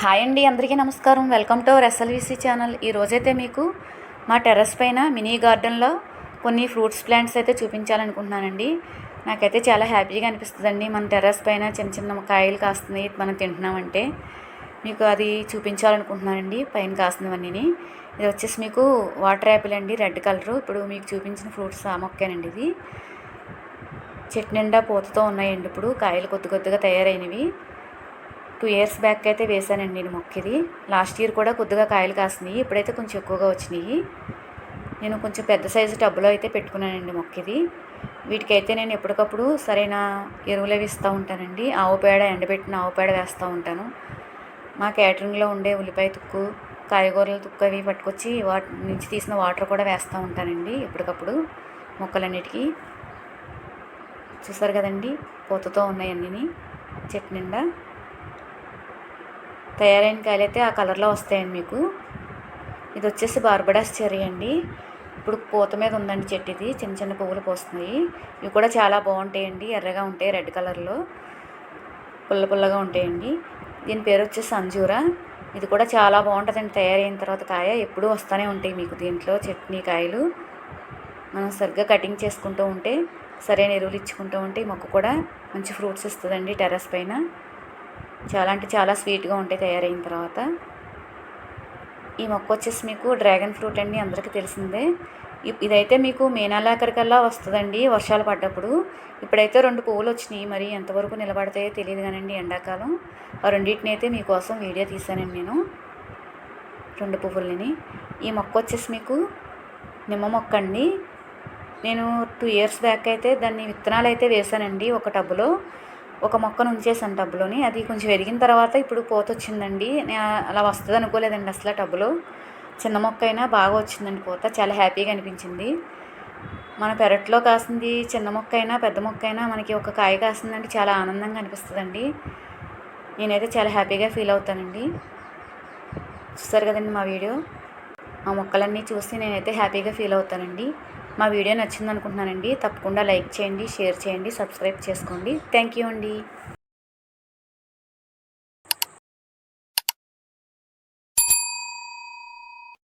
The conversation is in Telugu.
హాయ్ అండి అందరికీ నమస్కారం. Welcome to our SLVC channel. ఈ రోజైతే మీకు మా టెర్రస్ పైన మినీ గార్డెన్లో కొన్ని ఫ్రూట్స్ ప్లాంట్స్ అయితే చూపించాలనుకుంటున్నానండి. నాకైతే చాలా హ్యాపీగా అనిపిస్తుందండి. మన టెర్రస్ పైన చిన్న చిన్న కాయలు కాస్తుంది మనం తింటున్నామంటే మీకు అది చూపించాలనుకుంటున్నానండి. పైన కాస్తున్నవన్నీ ఇది వచ్చేసి మీకు వాటర్ యాపిల్ అండి రెడ్ కలరు. ఇప్పుడు మీకు చూపించిన ఫ్రూట్స్ ఆ మొక్కేనండి ఇది చెట్టు నిండా పూతతో ఉన్నాయండి ఇప్పుడు. కాయలు కొద్ది కొద్దిగా తయారైనవి. టూ ఇయర్స్ బ్యాక్ అయితే వేసానండి నేను మొక్కది. లాస్ట్ ఇయర్ కూడా కొద్దిగా కాయలు కాసినాయి. ఇప్పుడైతే కొంచెం ఎక్కువగా వచ్చినాయి. నేను కొంచెం పెద్ద సైజు టబ్బులో అయితే పెట్టుకున్నానండి మొక్కది. వీటికైతే నేను ఎప్పటికప్పుడు సరైన ఎరువులు అవి ఇస్తూ ఉంటానండి. ఆవు పేడ ఎండబెట్టిన ఆవు పేడ వేస్తూ ఉంటాను. మా క్యాటరింగ్లో ఉండే ఉల్లిపాయ తుక్కు కాయగూరల తుక్కు అవి పట్టుకొచ్చి వాటి నుంచి తీసిన వాటర్ కూడా వేస్తూ ఉంటానండి ఎప్పటికప్పుడు మొక్కలన్నిటికీ. చూసారు కదండి? పూతతో ఉన్నాయన్నీ చెట్టు నిండా. తయారైన కాయలు అయితే ఆ కలర్లో వస్తాయండి మీకు. ఇది వచ్చేసి బార్బడాస్ చెర్రీ అండి. ఇప్పుడు పూత మీద ఉందండి చెట్టు ఇది చిన్న చిన్న పువ్వులు పోస్తున్నాయి. ఇవి కూడా చాలా బాగుంటాయండి. ఎర్రగా ఉంటాయి రెడ్ కలర్లో. పుల్ల పుల్లగా ఉంటాయండి. దీని పేరు వచ్చేసి అంజూర. ఇది కూడా చాలా బాగుంటుందండి. తయారైన తర్వాత కాయ ఎప్పుడూ వస్తూనే ఉంటాయి మీకు దీంట్లో చట్నీ కాయలు. మనం సరిగ్గా కటింగ్ చేసుకుంటూ ఉంటే సరైన ఎరువులు ఇచ్చుకుంటూ ఉంటే మొక్క కూడా మంచి ఫ్రూట్స్ ఇస్తుందండి టెర్రస్ పైన. చాలా అంటే చాలా స్వీట్గా ఉంటాయి తయారైన తర్వాత ఈ మొక్క వచ్చేసి మీకు డ్రాగన్ ఫ్రూట్ అండి అందరికీ తెలిసిందే. ఇదైతే మీకు మే నెలాఖరికల్లా వస్తుందండి వర్షాలు పడ్డప్పుడు. ఇప్పుడైతే రెండు పువ్వులు వచ్చినాయి మరి ఎంతవరకు నిలబడతాయో తెలియదు కానండి ఎండాకాలం. ఆ రెండింటిని అయితే మీకోసం వీడియో తీశానండి నేను. రెండు పువ్వులని. ఈ మొక్క వచ్చేసి మీకు నిమ్మ మొక్క అండి. నేను టూ ఇయర్స్ బ్యాక్ అయితే దాన్ని విత్తనాలు అయితే వేసానండి ఒక టబ్బులో. ఒక మొక్కను ఉంచేసాను టబ్బులోని అది కొంచెం ఎదిగిన తర్వాత ఇప్పుడు పోత వచ్చిందండి. నేను అలా వస్తుంది అనుకోలేదండి అసలు ఆ టబ్బులో చిన్న మొక్క అయినా బాగా వచ్చిందండి పూత. చాలా హ్యాపీగా అనిపించింది. మన పెరట్లో కాసింది చిన్న మొక్క అయినా పెద్ద మొక్క అయినా మనకి ఒక కాయ కాసిందంటే చాలా ఆనందంగా అనిపిస్తుందండి. నేనైతే చాలా హ్యాపీగా ఫీల్ అవుతానండి. చూస్తారు కదండి మా వీడియో. మా మొక్కలన్నీ చూసి నేనైతే హ్యాపీగా ఫీల్ అవుతానండి. మా వీడియో నచ్చింది అనుకుంటున్నానండి తప్పకుండా లైక్ చేయండి షేర్ చేయండి సబ్స్క్రైబ్ చేసుకోండి. థ్యాంక్ యూ అండి.